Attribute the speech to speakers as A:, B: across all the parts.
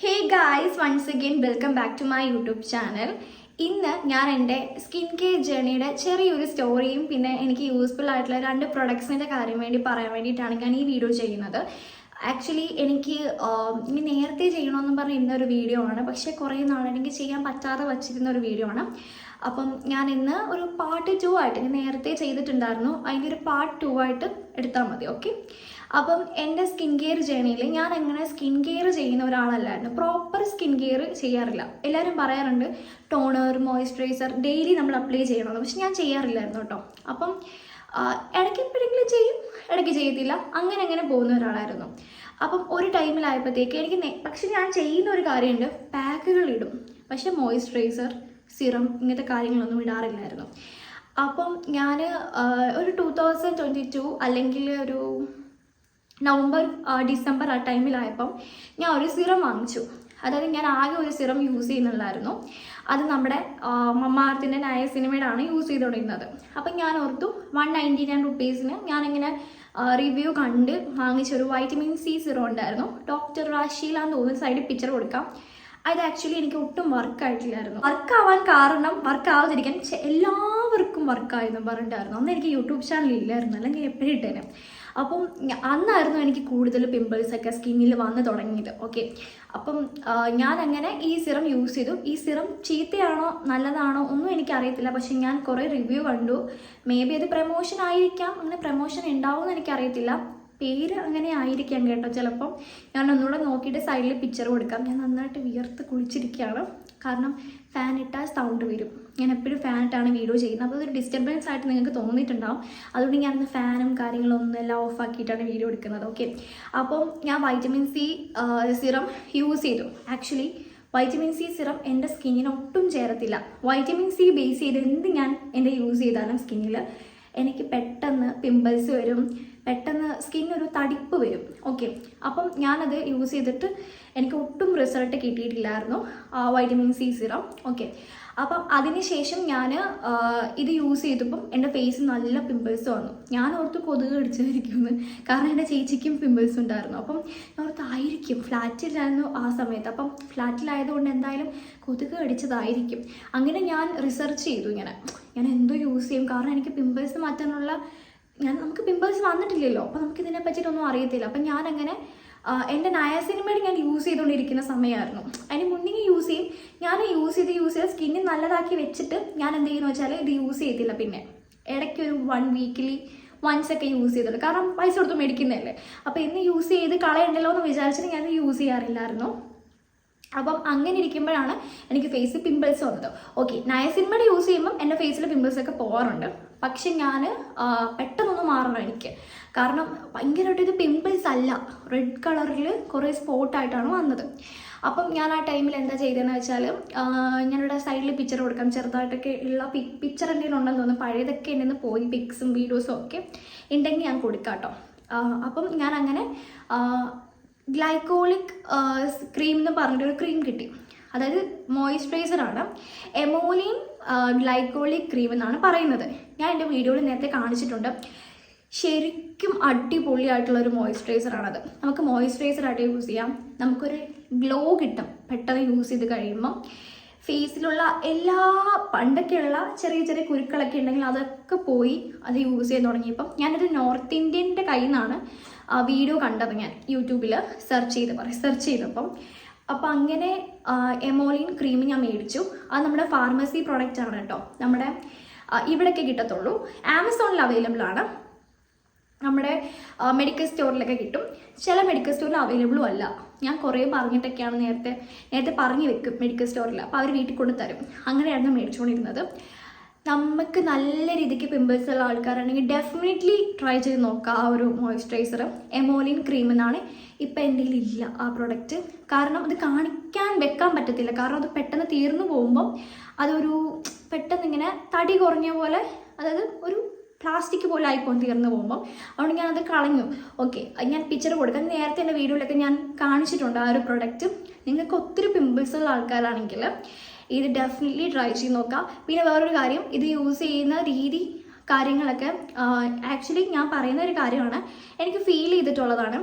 A: Hey guys once again welcome back to my YouTube channel ഇന്ന് ഞാൻ എന്റെ skin care ജേർണിയുടെ ചെറിയൊരു സ്റ്റോറിയും പിന്നെ എനിക്ക് യൂസ്ഫുൾ ആയിട്ടുള്ള രണ്ട് പ്രൊഡക്ട്സിന്റെ കാര്യം വേണ്ടി പറയാൻ വേണ്ടിയിട്ടാണ് ഞാൻ ഈ വീഡിയോ ചെയ്യുന്നത്. ആക്ച്വലി എനിക്ക് ആം, ഇനി നേരത്തെ ചെയ്യണമെന്ന് പറഞ്ഞ ഇന്നൊരു വീഡിയോ ആണ്. പക്ഷേ കുറേ നാളെനിക്ക് ചെയ്യാൻ പറ്റാതെ വച്ചിരുന്ന ഒരു വീഡിയോ ആണ്. അപ്പം ഞാൻ ഇന്ന് ഒരു പാർട്ട് ടു ആയിട്ട് ഞാൻ നേരത്തെ ചെയ്തിട്ടുണ്ടായിരുന്നു. അതിന്റെ ഒരു പാർട്ട് ടു ആയിട്ട് എടുത്താൽ മതി ഓക്കെ അപ്പം എന്റെ സ്കിൻ കെയർ ജേണിയിൽ ഞാൻ എങ്ങനെ സ്കിൻ കെയർ ചെയ്യുന്ന ഒരാളല്ലായിരുന്നു. പ്രോപ്പർ സ്കിൻ കെയർ ചെയ്യാറില്ല. എല്ലാവരും പറയാറുണ്ട് ടോണർ മോയ്സ്ചറൈസർ ഡെയിലി നമ്മൾ അപ്ലൈ ചെയ്യണമെന്ന് പക്ഷെ ഞാൻ ചെയ്യാറില്ലായിരുന്നു കേട്ടോ. അപ്പം ഇടയ്ക്ക് എപ്പോഴെങ്കിലും ചെയ്യും. ഇടയ്ക്ക് ചെയ്യത്തില്ല. അങ്ങനെ അങ്ങനെ പോകുന്ന ഒരാളായിരുന്നു. അപ്പം ഒരു ടൈമിലായപ്പോഴത്തേക്ക് എനിക്ക് പക്ഷേ ഞാൻ ചെയ്യുന്ന ഒരു കാര്യമുണ്ട്. പാക്കുകൾ ഇടും. പക്ഷേ മോയ്സ്ചറൈസർ സിറം ഇങ്ങനത്തെ കാര്യങ്ങളൊന്നും ഇടാറില്ലായിരുന്നു. അപ്പം ഞാൻ ഒരു ടു തൗസൻഡ് ട്വന്റി ടു അല്ലെങ്കിൽ ഒരു നവംബർ ഡിസംബർ ആ ടൈമിലായപ്പം ഞാൻ ഒരു സിറം വാങ്ങിച്ചു. അതായത് ഞാൻ ആകെ ഒരു സിറം യൂസ് ചെയ്യുന്നുള്ളായിരുന്നു അത് നമ്മുടെ മമ്മാർത്തിന്റെ നായ സിനിമയിലാണ് യൂസ് ചെയ്ത് തുടങ്ങുന്നത് അപ്പം ഞാൻ ഓർത്തു വൺ നയന്റി നയൻ റുപ്പീസിന് ഞാനിങ്ങനെ റിവ്യൂ കണ്ട് വാങ്ങിച്ചൊരു വൈറ്റമിൻ സി സിറോ ഉണ്ടായിരുന്നു. ഡോക്ടർ റാഷീലാന്ന് തോന്നുന്ന സൈഡിൽ പിക്ചർ കൊടുക്കാം. അത് ആക്ച്വലി എനിക്ക് ഒട്ടും വർക്ക് ആയിട്ടില്ലായിരുന്നു. വർക്ക് ആവാൻ കാരണം വർക്ക് ആവാതിരിക്കാൻ എല്ലാവർക്കും വർക്കായിരുന്നു പറഞ്ഞിട്ടായിരുന്നു. അന്ന് എനിക്ക് യൂട്യൂബ് ചാനൽ ഇല്ലായിരുന്നു. അല്ലെങ്കിൽ എപ്പോഴും ഇട്ടേനെ അപ്പം അന്നായിരുന്നു എനിക്ക് കൂടുതൽ പിമ്പിൾസ് ഒക്കെ സ്കിന്നിൽ വന്ന് തുടങ്ങിയത്. ഓക്കെ അപ്പം ഞാൻ അങ്ങനെ ഈ സിറം യൂസ് ചെയ്തു. ഈ സിറം ചീത്തയാണോ നല്ലതാണോ ഒന്നും എനിക്കറിയത്തില്ല. പക്ഷെ ഞാൻ കുറേ റിവ്യൂ കണ്ടു. മേ ബി അത് പ്രമോഷൻ ആയിരിക്കാം. അങ്ങനെ പ്രമോഷൻ ഉണ്ടാവുമെന്ന് എനിക്കറിയത്തില്ല. പേര് അങ്ങനെ ആയിരിക്കാം കേട്ടോ ചിലപ്പം. ഞാൻ ഒന്നുകൂടെ നോക്കിയിട്ട് സൈഡിൽ പിക്ചർ കൊടുക്കാം. ഞാൻ നന്നായിട്ട് വിയർത്ത് കുളിച്ചിരിക്കുകയാണ്. കാരണം ഫാൻ ഇട്ടാൽ സൗണ്ട് വരും. ഞാൻ എപ്പോഴും ഫാൻ ഇട്ടാണ് വീഡിയോ ചെയ്യുന്നത്. അപ്പോൾ അതൊരു ഡിസ്റ്റർബൻസ് ആയിട്ട് നിങ്ങൾക്ക് തോന്നിയിട്ടുണ്ടാവും. അതുകൊണ്ട് ഞാനന്ന് ഫാനും കാര്യങ്ങളും ഒന്നും എല്ലാം ഓഫ് ആക്കിയിട്ടാണ് വീഡിയോ എടുക്കുന്നത്. ഓക്കെ അപ്പം ഞാൻ വൈറ്റമിൻ സി സിറം യൂസ് ചെയ്തു. ആക്ച്വലി വൈറ്റമിൻ സി സിറം എന്റെ സ്കിന്നിന് ഒട്ടും ചേരത്തില്ല. വൈറ്റമിൻ സി ബേസ് ചെയ്ത് എന്ത് ഞാൻ എന്റെ യൂസ് ചെയ്താലും സ്കിന്നിൽ എനിക്ക് പെട്ടെന്ന് പിമ്പിൾസ് വരും. പെട്ടെന്ന് സ്കിന്നൊരു തടിപ്പ് വരും. ഓക്കെ. അപ്പം ഞാനത് യൂസ് ചെയ്തിട്ട് എനിക്ക് ഒട്ടും result കിട്ടിയിട്ടില്ലായിരുന്നു. Vitamin C serum. Okay. അപ്പം അതിനുശേഷം ഞാൻ ഇത് യൂസ് ചെയ്തപ്പം എന്റെ ഫേസ് നല്ല പിമ്പിൾസ് വന്നു. ഞാൻ ഓർത്ത് കൊതുക് കടിച്ചായിരിക്കുമെന്ന്. കാരണം എന്റെ ചേച്ചിക്കും പിമ്പിൾസ് ഉണ്ടായിരുന്നു. അപ്പം ഞാൻ ഓർത്ത് ആയിരിക്കും. ഫ്ലാറ്റിലായിരുന്നു ആ സമയത്ത്. അപ്പം ഫ്ലാറ്റിലായതുകൊണ്ട് എന്തായാലും കൊതുക് കടിച്ചതായിരിക്കും. അങ്ങനെ ഞാൻ റിസർച്ച് ചെയ്തു ഇങ്ങനെ. ഞാൻ എന്തോ യൂസ് ചെയ്യും. കാരണം എനിക്ക് പിമ്പിൾസ് മാറ്റാനുള്ള ഞാൻ നമുക്ക് പിമ്പിൾസ് വന്നിട്ടില്ലല്ലോ. അപ്പോൾ നമുക്ക് ഇതിനെ പറ്റിയിട്ടൊന്നും അറിയത്തില്ല. അപ്പം എന്റെ എന്റെ നയാസിനിമേഡ് ഞാൻ യൂസ് ചെയ്തുകൊണ്ടിരിക്കുന്ന സമയമായിരുന്നു. അതിന് മുന്നേ യൂസ് ചെയ്യും. ഞാൻ യൂസ് ചെയ്ത് യൂസ് ചെയ്ത് സ്കിന്നിൽ നല്ലതാക്കി വെച്ചിട്ട് ഞാൻ എന്ത് ചെയ്യുന്നു വെച്ചാൽ ഇത് യൂസ് ചെയ്തില്ല പിന്നെ. ഇടയ്ക്ക് ഒരു വൺ വീക്കിലി വൺസ് ഒക്കെ യൂസ് ചെയ്തിട്ടുണ്ട് കാരണം പൈസ കൊടുത്ത് മേടിക്കുന്നതല്ലേ. അപ്പോൾ ഇന്ന് യൂസ് ചെയ്ത് കളയണ്ടല്ലോ എന്ന് വിചാരിച്ചിട്ട് ഞാൻ യൂസ് ചെയ്യാറില്ലായിരുന്നു. അപ്പം അങ്ങനെ ഇരിക്കുമ്പോഴാണ് എനിക്ക് ഫേസിൽ പിമ്പിൾസ് വന്നത്. ഓക്കെ നയസിന്മയുടെ യൂസ് ചെയ്യുമ്പം എന്റെ ഫേസിൽ പിമ്പിൾസ് ഒക്കെ പോകാറുണ്ട് പക്ഷെ ഞാൻ പെട്ടെന്നൊന്നും മാറണം എനിക്ക്. കാരണം ഭയങ്കരമായിട്ട് ഇത് പിമ്പിൾസ് അല്ല. റെഡ് കളറിൽ കുറേ സ്പോട്ടായിട്ടാണ് വന്നത്. അപ്പം ഞാൻ ആ ടൈമിൽ എന്താ ചെയ്തതെന്ന് വെച്ചാൽ ഞാനിവിടെ സൈഡിൽ പിക്ചർ കൊടുക്കാം. ചെറുതായിട്ടൊക്കെ ഉള്ള പിക്ചർ എന്തെങ്കിലും ഉണ്ടെന്ന് തോന്നുന്നു. പഴയതൊക്കെ എന്നെ പോയി പിക്സും വീഡിയോസും ഒക്കെ ഉണ്ടെങ്കിൽ ഞാൻ കൊടുക്കാം കേട്ടോ അപ്പം ഞാൻ അങ്ങനെ ഗ്ലൈക്കോളിക് ക്രീം എന്ന് പറഞ്ഞിട്ടൊരു ക്രീം കിട്ടി. അതായത് മോയ്സ്ചറൈസർ ആണ്. എമോലിൻ ഗ്ലൈക്കോളിക് ക്രീം എന്നാണ് പറയുന്നത്. ഞാൻ എന്റെ വീഡിയോയിൽ നേരത്തെ കാണിച്ചിട്ടുണ്ട്. ശരിക്കും അടിപൊളിയായിട്ടുള്ള ഒരു മോയ്സ്ചറൈസർ ആണത്. നമുക്ക് മോയ്സ്ചറൈസർ ആയിട്ട് യൂസ് ചെയ്യാം. നമുക്കൊരു ഗ്ലോ കിട്ടും. പെട്ടെന്ന് യൂസ് ചെയ്ത് കഴിയുമ്പം. ഫേസിലുള്ള എല്ലാ പണ്ടൊക്കെയുള്ള ചെറിയ ചെറിയ കുരുക്കളൊക്കെ ഉണ്ടെങ്കിൽ അതൊക്കെ പോയി അത് യൂസ് ചെയ്ത് തുടങ്ങിയപ്പം ഞാനൊരു നോർത്ത് ഇന്ത്യന്റെ കയ്യിൽ നിന്നാണ് വീഡിയോ കണ്ടത് ഞാൻ. യൂട്യൂബിൽ സെർച്ച് ചെയ്ത് റിസർച്ച് സെർച്ച് ചെയ്തപ്പം. അപ്പോൾ അങ്ങനെ എമോലിൻ ക്രീം ഞാൻ മേടിച്ചു. അത് നമ്മുടെ ഫാർമസി പ്രോഡക്റ്റ് ആണ് കേട്ടോ. നമ്മുടെ ഇവിടെയൊക്കെ കിട്ടത്തുള്ളൂ. ആമസോണിൽ അവൈലബിൾ ആണ്. നമ്മുടെ മെഡിക്കൽ സ്റ്റോറിലൊക്കെ കിട്ടും. ചില മെഡിക്കൽ സ്റ്റോറിൽ അവൈലബിളും അല്ല. ഞാൻ കുറേ പറഞ്ഞിട്ടൊക്കെയാണ് നേരത്തെ നേരത്തെ പറഞ്ഞു വെക്കും മെഡിക്കൽ സ്റ്റോറിൽ അപ്പോൾ അവർ വീട്ടിൽ കൊണ്ടുതരും. അങ്ങനെയായിരുന്നു മേടിച്ചുകൊണ്ടിരുന്നത്. നമുക്ക് നല്ല രീതിക്ക് പിമ്പിൾസ് ഉള്ള ആൾക്കാരാണെങ്കിൽ ഡെഫിനറ്റ്ലി ട്രൈ ചെയ്ത് നോക്കുക ആ ഒരു മോയ്സ്ചറൈസർ എമോലിൻ ക്രീം എന്നാണ് ഇപ്പം എന്റെ ഇല്ല ആ പ്രൊഡക്റ്റ് കാരണം അത് കാണിക്കാൻ വെക്കാൻ പറ്റത്തില്ല. കാരണം അത് പെട്ടെന്ന് തീർന്നു പോകുമ്പം അതൊരു പെട്ടെന്ന് ഇങ്ങനെ തടി കുറഞ്ഞ പോലെ അതായത് ഒരു പ്ലാസ്റ്റിക് പോലെ ആയിപ്പോകും തീർന്നു പോകുമ്പോൾ അതുകൊണ്ട് ഞാനത് കളഞ്ഞു. ഓക്കെ ഞാൻ പിക്ചർ കൊടുക്കാം. നേരത്തെ എന്റെ വീഡിയോയിലൊക്കെ ഞാൻ കാണിച്ചിട്ടുണ്ട് ആ ഒരു പ്രൊഡക്റ്റ് നിങ്ങൾക്ക് ഒത്തിരി പിമ്പിൾസ് ഉള്ള ആൾക്കാരാണെങ്കിൽ ഇത് ഡെഫിനറ്റ്ലി ട്രൈ ചെയ്ത് നോക്കാം. പിന്നെ വേറൊരു കാര്യം ഇത് യൂസ് ചെയ്യുന്ന രീതി കാര്യങ്ങളൊക്കെ ആക്ച്വലി ഞാൻ പറയുന്ന ഒരു കാര്യമാണ്. എനിക്ക് ഫീൽ ചെയ്തിട്ടുള്ളതാണ്.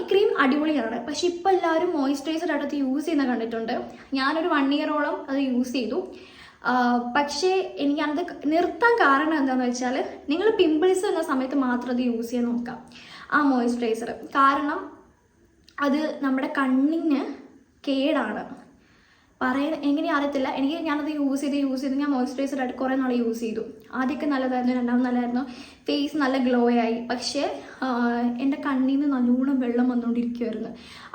A: ഈ ക്രീം അടിപൊളിയാണ്. പക്ഷെ ഇപ്പോൾ എല്ലാവരും മോയ്സ്ചറൈസർ അടുത്ത് യൂസ് ചെയ്യുന്ന കണ്ടിട്ടുണ്ട്. ഞാനൊരു വൺ ഇയറോളം അത് യൂസ് ചെയ്തു. പക്ഷേ എനിക്ക് നിർത്താൻ കാരണം എന്താണെന്ന് വെച്ചാൽ നിങ്ങൾ പിമ്പിൾസ് എന്ന സമയത്ത് മാത്രം അത് യൂസ് ചെയ്യാൻ നോക്കാം. ആ മോയ്സ്ചറൈസർ കാരണം അത് നമ്മുടെ കണ്ണിന് കേടാണ്. പറയാൻ എങ്ങനെയും അറിയത്തില്ല. എനിക്ക് ഞാനത് യൂസ് ചെയ്ത് യൂസ് ചെയ്ത് ഞാൻ മോയ്സ്ചറൈസർ ആയിട്ട് കുറേ നാൾ യൂസ് ചെയ്തു. ആദ്യമൊക്കെ നല്ലതായിരുന്നു രണ്ടാമത് നല്ലതായിരുന്നു. ഫേസ് നല്ല ഗ്ലോ ആയി. പക്ഷേ എന്റെ കണ്ണിൽ നിന്ന് നല്ലോണം വെള്ളം വന്നുകൊണ്ടിരിക്കുമായിരുന്നു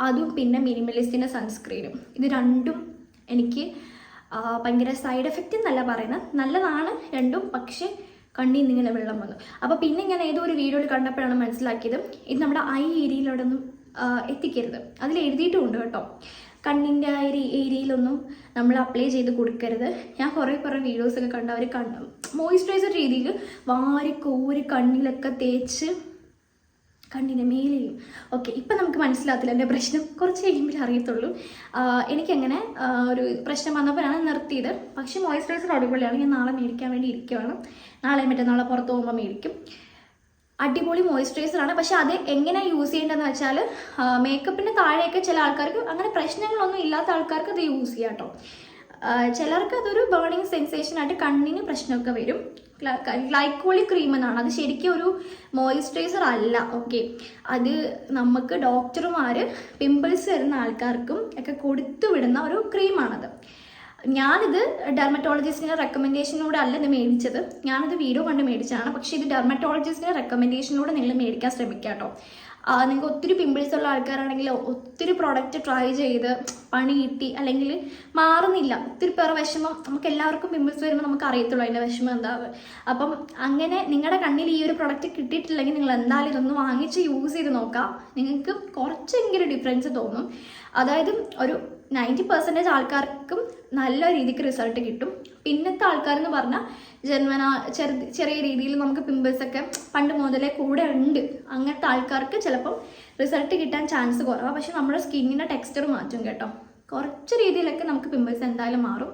A: അതും പിന്നെ മിനിമലിസ്റ്റിന്റെ സൺസ്ക്രീനും ഇത് രണ്ടും എനിക്ക് ഭയങ്കര സൈഡ് എഫക്റ്റ് എന്നല്ല പറയുന്നത് നല്ലതാണ് രണ്ടും പക്ഷേ കണ്ണിൽ നിന്ന് ഇങ്ങനെ വെള്ളം വന്നു. അപ്പോൾ പിന്നെ ഞാൻ ഏതോ ഒരു വീഡിയോയിൽ കണ്ടപ്പോഴാണ് മനസ്സിലാക്കിയത്. ഇത് നമ്മുടെ ഐ ഏരിയയിലവിടെ ഒന്നും എത്തിക്കരുത്. അതിൽ എഴുതിയിട്ടുമുണ്ട് കേട്ടോ. കണ്ണിന്റെ ആ ഒരു ഏരിയയിലൊന്നും നമ്മൾ അപ്ലൈ ചെയ്ത് കൊടുക്കരുത്. ഞാൻ കുറേ കുറേ വീഡിയോസൊക്കെ കണ്ട അവർ കണ്ണ് മോയിസ്ചറൈസർ രീതിയിൽ വാരി കോരി കണ്ണിലൊക്കെ തേച്ച് കണ്ണിന്റെ മേലെയും ഓക്കെ ഇപ്പം നമുക്ക് മനസ്സിലാകത്തില്ല. എന്റെ പ്രശ്നം കുറച്ച് കഴിയുമ്പോൾ അറിയത്തുള്ളൂ. എനിക്കങ്ങനെ ഒരു പ്രശ്നം വന്നപ്പോഴാണ് നിർത്തിയത്. പക്ഷേ മോയ്സ്ചറൈസർ അടിപൊളിയാണ്. ഞാൻ നാളെ മേടിക്കാൻ വേണ്ടി ഇരിക്കുകയാണ് നാളെ മറ്റന്നാളെ പുറത്ത് പോകുമ്പോൾ മേടിക്കും. അടിപൊളി ആണ് പക്ഷെ അത് എങ്ങനെ യൂസ് ചെയ്യേണ്ടതെന്ന് വെച്ചാൽ മേക്കപ്പിന്റെ താഴെയൊക്കെ ചില ആൾക്കാർക്ക് അങ്ങനെ പ്രശ്നങ്ങളൊന്നും ഇല്ലാത്ത ആൾക്കാർക്ക് അത് യൂസ് ചെയ്യാം കേട്ടോ ചിലർക്ക് അതൊരു ബേണിങ് സെൻസേഷൻ ആയിട്ട് കണ്ണിന് പ്രശ്നമൊക്കെ വരും. ഗ്ലൈക്കോളി ക്രീം എന്നാണ്. അത് ശരിക്കും ഒരു മോയിസ്ചറൈസർ അല്ല. ഓക്കെ അത് നമുക്ക് ഡോക്ടർമാർ പിമ്പിൾസ് വരുന്ന ആൾക്കാർക്കും ഒക്കെ കൊടുത്തു വിടുന്ന ഒരു ക്രീമാണത് ഞാനിത് ഡെർമറ്റോളജിസ്റ്റിന്റെ റെക്കമെൻഡേഷനിലൂടെ അല്ല ഇത് മേടിച്ചത്. ഞാനിത് വീഡിയോ കണ്ട് മേടിച്ചതാണ്. പക്ഷേ ഇത് ഡെർമറ്റോളജിസ്റ്റിന്റെ റെക്കമെൻഡേഷനിലൂടെ നിങ്ങൾ മേടിക്കാൻ ശ്രമിക്കുക കേട്ടോ. നിങ്ങൾക്ക് ഒത്തിരി പിമ്പിൾസ് ഉള്ള ആൾക്കാരാണെങ്കിൽ ഒത്തിരി പ്രോഡക്റ്റ് ട്രൈ ചെയ്ത് പണി കിട്ടി അല്ലെങ്കിൽ മാറുന്നില്ല. ഒത്തിരി പേർ വിഷമം നമുക്ക് എല്ലാവർക്കും പിമ്പിൾസ് വരുമ്പോൾ നമുക്ക് അറിയത്തുള്ളൂ അതിന്റെ വിഷമം എന്താവ് അപ്പം അങ്ങനെ നിങ്ങളുടെ കണ്ണിൽ ഈ ഒരു പ്രോഡക്റ്റ് കിട്ടിയിട്ടില്ലെങ്കിൽ നിങ്ങൾ എന്തായാലും ഇതൊന്ന് വാങ്ങിച്ച് യൂസ് ചെയ്ത് നോക്കാം നിങ്ങൾക്ക് കുറച്ചെങ്കിലും ഡിഫറൻസ് തോന്നും. അതായത് ഒരു നയന്റി പെർസെന്റേജ് ആൾക്കാർക്കും നല്ല രീതിക്ക് റിസൾട്ട് കിട്ടും. പിന്നത്തെ ആൾക്കാരെന്ന് പറഞ്ഞാൽ ജന്മന ചെറു ചെറിയ രീതിയിൽ നമുക്ക് പിമ്പിൾസ് ഒക്കെ പണ്ട് മുതലേ കൂടെ ഉണ്ട്. അങ്ങനത്തെ ആൾക്കാർക്ക് ചിലപ്പം റിസൾട്ട് കിട്ടാൻ ചാൻസ് കുറവാണ് പക്ഷെ നമ്മുടെ സ്കിന്നിന്റെ ടെക്സ്ചർ മാറ്റും കേട്ടോ. കുറച്ച് രീതിയിലൊക്കെ നമുക്ക് പിമ്പിൾസ് എന്തായാലും മാറും.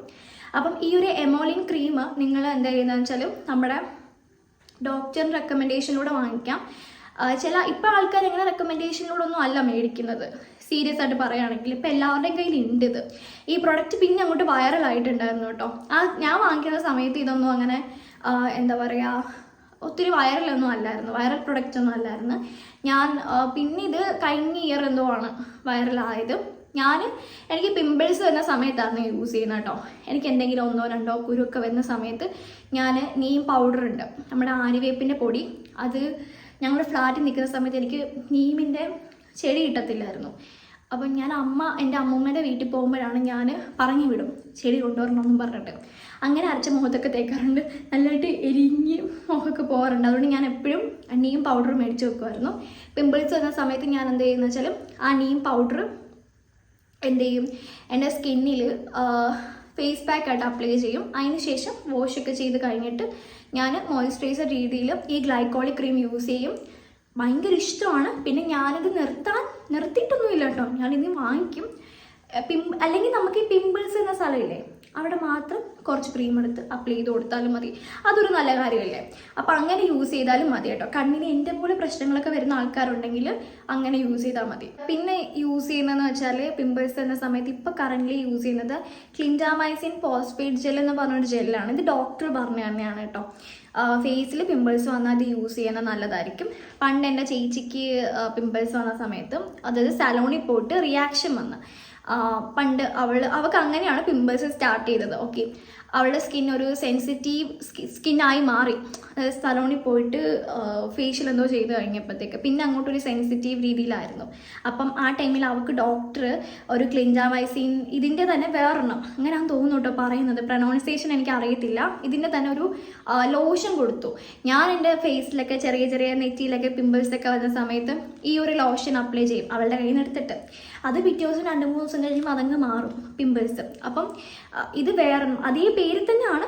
A: അപ്പം ഈ ഒരു എമോളിൻ ക്രീം നിങ്ങൾ എന്താ ചെയ്യുന്നതെന്ന് വെച്ചാൽ നമ്മുടെ ഡോക്ടറിന്റെ റെക്കമെൻഡേഷനിലൂടെ വാങ്ങിക്കാം. ചില ഇപ്പോൾ ആൾക്കാർ ഇങ്ങനെ റെക്കമെൻഡേഷനിലൂടെ ഒന്നും അല്ല മേടിക്കുന്നത്. സീരിയസ് ആയിട്ട് പറയുകയാണെങ്കിൽ ഇപ്പം എല്ലാവരുടെയും കയ്യിൽ ഉണ്ട് ഇത്. ഈ പ്രൊഡക്റ്റ് പിന്നെ അങ്ങോട്ട് വൈറൽ ആയിട്ടുണ്ടായിരുന്നു കേട്ടോ. ആ ഞാൻ വാങ്ങിക്കുന്ന സമയത്ത് ഇതൊന്നും അങ്ങനെ എന്താ പറയുക ഒത്തിരി വൈറലൊന്നും അല്ലായിരുന്നു. വൈറൽ പ്രൊഡക്റ്റ് ഒന്നും അല്ലായിരുന്നു. ഞാൻ പിന്നെ ഇത് കഴിഞ്ഞ ഇയർ എന്തോ ആണ് വൈറലായത് ഞാൻ എനിക്ക് പിമ്പിൾസ് വരുന്ന സമയത്താണ് യൂസ് ചെയ്യുന്നത് കേട്ടോ. എനിക്ക് എന്തെങ്കിലും ഒന്നോ രണ്ടോ കുരുവൊക്കെ വരുന്ന സമയത്ത് ഞാൻ നീം പൗഡർ ഉണ്ട്. നമ്മുടെ ആര്യവേപ്പിന്റെ പൊടി. അത് ഞങ്ങളുടെ ഫ്ലാറ്റിൽ നിൽക്കുന്ന സമയത്ത് എനിക്ക് നീമിന്റെ ചെടി കിട്ടത്തില്ലായിരുന്നു. അപ്പം ഞാൻ അമ്മ എന്റെ അമ്മൂമ്മയുടെ വീട്ടിൽ പോകുമ്പോഴാണ് ഞാൻ പറഞ്ഞു വിടും ചെടി കൊണ്ടുവരണമെന്നും പറഞ്ഞിട്ട്. അങ്ങനെ അരച്ച മുഖത്തൊക്കെ തേക്കാറുണ്ട്. നല്ലതായിട്ട് എരിഞ്ഞ് മുഖമൊക്കെ പോകാറുണ്ട്. അതുകൊണ്ട് ഞാൻ എപ്പോഴും അണ്ണിയും പൗഡറും മേടിച്ച് വെക്കുമായിരുന്നു. പിമ്പിൾസ് വന്ന സമയത്ത് ഞാൻ എന്ത് ചെയ്യുന്ന വെച്ചാൽ ആ അണ്ണിയും പൗഡറും എന്ത് ചെയ്യും? എന്റെ സ്കിന്നിൽ ഫേസ് പാക്ക് ആയിട്ട് അപ്ലൈ ചെയ്യും. അതിന് ശേഷം വാഷ് ഒക്കെ ചെയ്ത് കഴിഞ്ഞിട്ട് ഞാൻ മോയിസ്ചറൈസർ രീതിയിൽ ഈ ഗ്ലൈക്കോളിക് ക്രീം യൂസ് ചെയ്യും. ഭയങ്കര ഇഷ്ടമാണ്. പിന്നെ ഞാനത് നിർത്താൻ നിർത്തിയിട്ടൊന്നുമില്ല കേട്ടോ ഞാനിനി വാങ്ങിക്കും പിം അല്ലെങ്കിൽ നമുക്ക് ഈ പിമ്പിൾസ് എന്ന സ്ഥലമില്ലേ അവിടെ മാത്രം കുറച്ച് ക്രീം എടുത്ത് അപ്ലൈ ചെയ്ത് കൊടുത്താലും മതി. അതൊരു നല്ല കാര്യമല്ലേ? അപ്പോൾ അങ്ങനെ യൂസ് ചെയ്താലും മതി കേട്ടോ. കണ്ണിന് എന്റെ പോലെ പ്രശ്നങ്ങളൊക്കെ വരുന്ന ആൾക്കാരുണ്ടെങ്കിൽ അങ്ങനെ യൂസ് ചെയ്താൽ മതി. പിന്നെ യൂസ് ചെയ്യുന്നതെന്ന് വെച്ചാൽ പിമ്പിൾസ് എന്ന സമയത്ത് ഇപ്പോൾ കറന്റ്ലി യൂസ് ചെയ്യുന്നത് ക്ലിൻഡാമൈസിൻ പോസ്ഫേറ്റ് ജെൽ എന്ന് പറഞ്ഞൊരു ജെല്ലാണ് ഇത് ഡോക്ടർ പറഞ്ഞു തന്നെയാണ് കേട്ടോ. ഫേസിൽ പിമ്പിൾസ് വന്നാൽ അത് യൂസ് ചെയ്യുന്നത് നല്ലതായിരിക്കും. പണ്ട് എന്റെ ചേച്ചിക്ക് പിമ്പിൾസ് വന്ന സമയത്ത് അതായത് സലോണിൽ പോയിട്ട് റിയാക്ഷൻ വന്ന്. പണ്ട് അവൾ അവൾക്ക് അങ്ങനെയാണ് പിമ്പിൾസ് സ്റ്റാർട്ട് ചെയ്തത്. ഓക്കെ അവളുടെ സ്കിൻ ഒരു സെൻസിറ്റീവ് സ്കിന്നായി മാറി. അതായത് സലോണിൽ പോയിട്ട് ഫേഷ്യൽ എന്തോ ചെയ്ത് കഴിഞ്ഞപ്പോഴത്തേക്ക് പിന്നെ അങ്ങോട്ടൊരു സെൻസിറ്റീവ് രീതിയിലായിരുന്നു. അപ്പം ആ ടൈമിൽ അവൾക്ക് ഡോക്ടർ ഒരു ക്ലിൻജാമൈസിൻ ഇതിന്റെ തന്നെ വേറെണ്ണം അങ്ങനെയാണ് തോന്നുന്നു കേട്ടോ പറയുന്നത്. പ്രൊനൗൺസിയേഷൻ എനിക്ക് അറിയത്തില്ല. ഇതിന്റെ തന്നെ ഒരു ലോഷൻ കൊടുത്തു. ഞാൻ എന്റെ ഫേസിലൊക്കെ ചെറിയ ചെറിയ നെറ്റിയിലൊക്കെ പിമ്പിൾസൊക്കെ വന്ന സമയത്ത് ഈ ഒരു ലോഷൻ അപ്ലൈ ചെയ്യും അവളുടെ കയ്യിൽ നിന്ന് എടുത്തിട്ട്. അത് പിറ്റേ ദിവസം രണ്ട് മൂന്ന് ദിവസം കഴിയുമ്പോൾ അതങ്ങ് മാറും പിമ്പിൾസ് അപ്പം ഇത് വേറെ അതേ പേരിൽ തന്നെയാണ്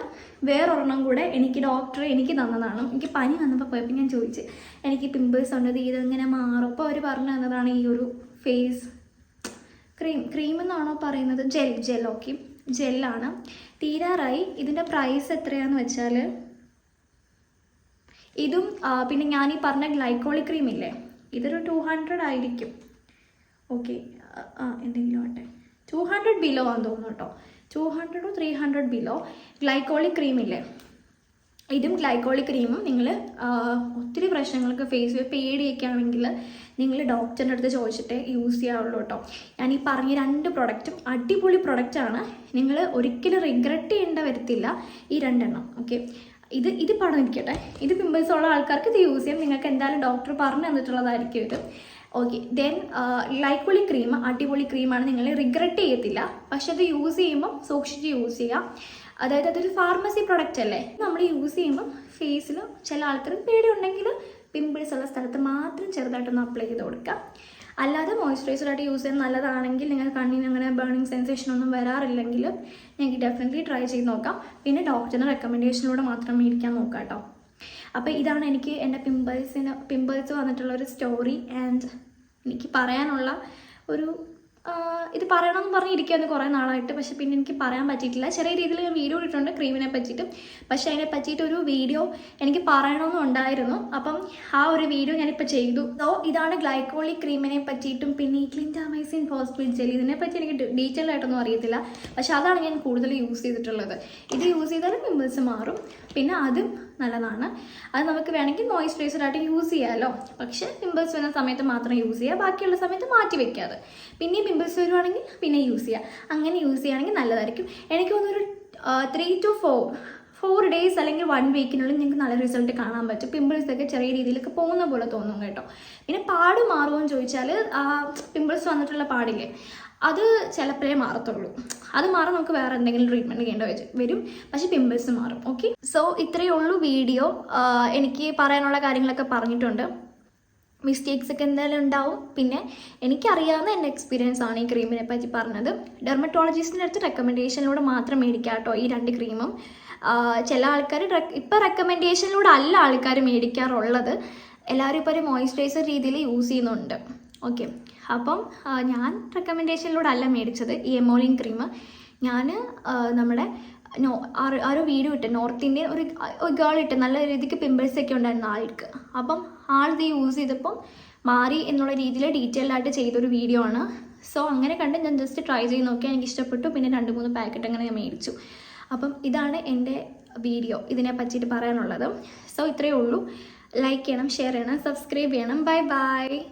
A: വേറൊരെണ്ണം കൂടെ എനിക്ക് ഡോക്ടർ എനിക്ക് തന്നതാണ്. എനിക്ക് പനി വന്നപ്പോൾ പോയപ്പോൾ ഞാൻ ചോദിച്ചു എനിക്ക് പിമ്പിൾസ് ഉണ്ട് ഇത് ഇതെങ്ങനെ മാറും. അപ്പോൾ അവർ പറഞ്ഞു തന്നതാണ് ഈ ഒരു ഫേസ് ക്രീം ക്രീം എന്നാണോ പറയുന്നത്? ജെൽ ജെൽ ഓക്കെ ജെല്ലാണ് തീരാറായി. ഇതിന്റെ പ്രൈസ് എത്രയാന്ന് വെച്ചാൽ ഇതും പിന്നെ ഞാൻ ഈ പറഞ്ഞ ഗ്ലൈക്കോളിക് ക്രീം ഇല്ലേ? ഇതൊരു ടു ഹൺഡ്രഡ് ആയിരിക്കും. ഓക്കെ ആ എന്തെങ്കിലും ആട്ടെ ടു ഹൺഡ്രഡ് ബിലോ ആണെന്ന് തോന്നുന്നു കേട്ടോ. ടു ഹൺഡ്രഡോ three hundred below glycolic cream ഇല്ലേ? ഇതും ഗ്ലൈക്കോളിക് ക്രീമും നിങ്ങൾ ഒത്തിരി പ്രശ്നങ്ങൾക്ക് ഫേസ് ചെയ്ത് പേടിയൊക്കെ ആണെങ്കിൽ നിങ്ങൾ ഡോക്ടറിന്റെ അടുത്ത് ചോദിച്ചിട്ടേ യൂസ് ചെയ്യാവുള്ളൂ കേട്ടോ. ഞാൻ ഈ പറഞ്ഞ രണ്ട് പ്രൊഡക്റ്റും അടിപൊളി പ്രൊഡക്റ്റാണ് നിങ്ങൾ ഒരിക്കലും റിഗ്രറ്റ് ചെയ്യേണ്ട വരത്തില്ല ഈ രണ്ടെണ്ണം ഓക്കെ ഇത് ഇത് പടം ഇരിക്കട്ടെ ഇത് പിമ്പിൾസ് ഉള്ള ആൾക്കാർക്ക് ഇത് യൂസ് ചെയ്യാം. നിങ്ങൾക്ക് എന്തായാലും ഡോക്ടർ പറഞ്ഞു തന്നിട്ടുള്ളതായിരിക്കും ഇത്. ഓക്കെ ദെൻ ലൈക്കോളി ക്രീം അടിപൊളി ക്രീമാണ് നിങ്ങൾ റിഗ്രറ്റ് ചെയ്യത്തില്ല. പക്ഷെ അത് യൂസ് ചെയ്യുമ്പം സൂക്ഷിച്ച് യൂസ് ചെയ്യുക അതായത് അതൊരു ഫാർമസി പ്രൊഡക്റ്റ് അല്ലേ? നമ്മൾ യൂസ് ചെയ്യുമ്പം ഫേസിൽ ചില ആൾക്കാർ പേടിയുണ്ടെങ്കിൽ പിമ്പിൾസ് ഉള്ള സ്ഥലത്ത് മാത്രം ചെറുതായിട്ടൊന്ന് അപ്ലൈ ചെയ്ത് കൊടുക്കുക അല്ലാതെ മോയ്സ്ചറൈസറായിട്ട് യൂസ് ചെയ്യാൻ നല്ലതാണെങ്കിൽ നിങ്ങൾ കണ്ണിന് അങ്ങനെ ബേണിംഗ് സെൻസേഷൻ ഒന്നും വരാറില്ലെങ്കിൽ നിങ്ങൾക്ക് ഡെഫിനറ്റ്ലി ട്രൈ ചെയ്ത് നോക്കാം. പിന്നെ ഡോക്ടറിന്റെ റെക്കമെൻഡേഷനിലൂടെ മാത്രം മേടിക്കാൻ നോക്കാം കേട്ടോ അപ്പോൾ ഇതാണ് എനിക്ക് എന്റെ പിമ്പിൾസിന് പിമ്പിൾസ് വന്നിട്ടുള്ള ഒരു സ്റ്റോറി ആൻഡ് എനിക്ക് പറയാനുള്ള ഒരു ഇത് പറയണമെന്ന് പറഞ്ഞിരിക്കുകയാണ് കുറേ നാളായിട്ട് പക്ഷേ പിന്നെ എനിക്ക് പറയാൻ പറ്റിയിട്ടില്ല. ചെറിയ രീതിയിൽ ഞാൻ വീഡിയോ ഇട്ടിട്ടുണ്ട് ക്രീമിനെ പറ്റിയിട്ട്. പക്ഷേ അതിനെ പറ്റിയിട്ട് ഒരു വീഡിയോ എനിക്ക് പറയണമെന്നുണ്ടായിരുന്നു അപ്പം ആ ഒരു വീഡിയോ ഞാനിപ്പോൾ ചെയ്തു. സോ ഇതാണ് ഗ്ലൈക്കോളിക് ക്രീമിനെ പറ്റിയിട്ടും പിന്നെ ഈ ക്ലിന്റാമൈസിൻ ഹോസ്പിറ്റൽ ജെല്ലി ഇതിനെ പറ്റി എനിക്ക് ഡീറ്റെയിൽ ആയിട്ടൊന്നും അറിയത്തില്ല. പക്ഷേ അതാണ് ഞാൻ കൂടുതൽ യൂസ് ചെയ്തിട്ടുള്ളത്. ഇത് യൂസ് ചെയ്താലും പിമ്പിൾസ് മാറും. പിന്നെ അതും നല്ലതാണ്. അത് നമുക്ക് വേണമെങ്കിൽ ആയിട്ട് യൂസ് ചെയ്യാമല്ലോ പക്ഷേ പിമ്പിൾസ് വരുന്ന സമയത്ത് മാത്രം യൂസ് ചെയ്യുക ബാക്കിയുള്ള സമയത്ത് മാറ്റി വെക്കാതെ. പിന്നെ പിമ്പിൾസ് വരുവാണെങ്കിൽ പിന്നെ യൂസ് ചെയ്യുക അങ്ങനെ യൂസ് ചെയ്യുകയാണെങ്കിൽ നല്ലതായിരിക്കും. എനിക്ക് തോന്നുന്നൊരു three two four four days അല്ലെങ്കിൽ വൺ വീക്കിനുള്ളിൽ നിങ്ങൾക്ക് നല്ല റിസൾട്ട് കാണാൻ പറ്റും. പിമ്പിൾസ് ഒക്കെ ചെറിയ രീതിയിലൊക്കെ പോകുന്ന പോലെ തോന്നും കേട്ടോ. പിന്നെ പാട് മാറുമോ എന്ന് ചോദിച്ചാൽ പിമ്പിൾസ് വന്നിട്ടുള്ള പാടില്ലേ? അത് ചിലപ്പോഴേ മാറത്തുള്ളൂ. അത് മാറി നമുക്ക് വേറെ എന്തെങ്കിലും ട്രീറ്റ്മെന്റ് ചെയ്യേണ്ട വരും. പക്ഷേ പിമ്പിൾസ് മാറും ഓക്കെ സോ ഇത്രയേ ഉള്ളൂ വീഡിയോ എനിക്ക് പറയാനുള്ള കാര്യങ്ങളൊക്കെ പറഞ്ഞിട്ടുണ്ട്. മിസ്റ്റേക്സ് ഒക്കെ എന്തായാലും ഉണ്ടാവും. പിന്നെ എനിക്കറിയാവുന്ന എന്റെ എക്സ്പീരിയൻസ് ആണ് ഈ ക്രീമിനെ പറ്റി പറഞ്ഞത്. ഡെർമറ്റോളജിസ്റ്റിന്റെ അടുത്ത് റെക്കമെൻഡേഷനിലൂടെ മാത്രം മേടിക്കുക കേട്ടോ ഈ രണ്ട് ക്രീമും ചില ആൾക്കാർ ഇപ്പോൾ റെക്കമെൻഡേഷനിലൂടെ അല്ല ആൾക്കാർ മേടിക്കാറുള്ളത്. എല്ലാവരും ഇപ്പോൾ ഒരു മോയ്സ്ചറൈസർ രീതിയിൽ യൂസ് ചെയ്യുന്നുണ്ട് ഓക്കെ അപ്പം ഞാൻ റെക്കമെൻഡേഷനിലൂടെ അല്ല മേടിച്ചത് ഈ എമോലിൻ ക്രീം ഞാൻ നമ്മുടെ നോ ആ ഒരു- വീഡിയോ ഇട്ട് നോർത്ത് ഇന്ത്യൻ ഒരു ഒരു ഗേൾ ഇട്ട് നല്ല രീതിക്ക് പിമ്പിൾസ് ഒക്കെ ഉണ്ടായിരുന്ന ആൾക്ക്. അപ്പം ആൾ ഇത് യൂസ് ചെയ്തപ്പം മാറി എന്നുള്ള രീതിയിൽ ഡീറ്റെയിൽഡ് ആയിട്ട് ചെയ്തൊരു വീഡിയോ ആണ്. സോ അങ്ങനെ കണ്ട് ഞാൻ ജസ്റ്റ് ട്രൈ ചെയ്ത് നോക്കി. എനിക്ക് ഇഷ്ടപ്പെട്ടു. പിന്നെ രണ്ട് മൂന്ന് പാക്കറ്റ് അങ്ങനെ ഞാൻ മേടിച്ചു. അപ്പം ഇതാണ് എന്റെ വീഡിയോ ഇതിനെ പറ്റിയിട്ട് പറയാനുള്ളത്. സോ ഇത്രയേ ഉള്ളൂ. ലൈക്ക് ചെയ്യണം ഷെയർ ചെയ്യണം സബ്സ്ക്രൈബ് ചെയ്യണം. Bye bye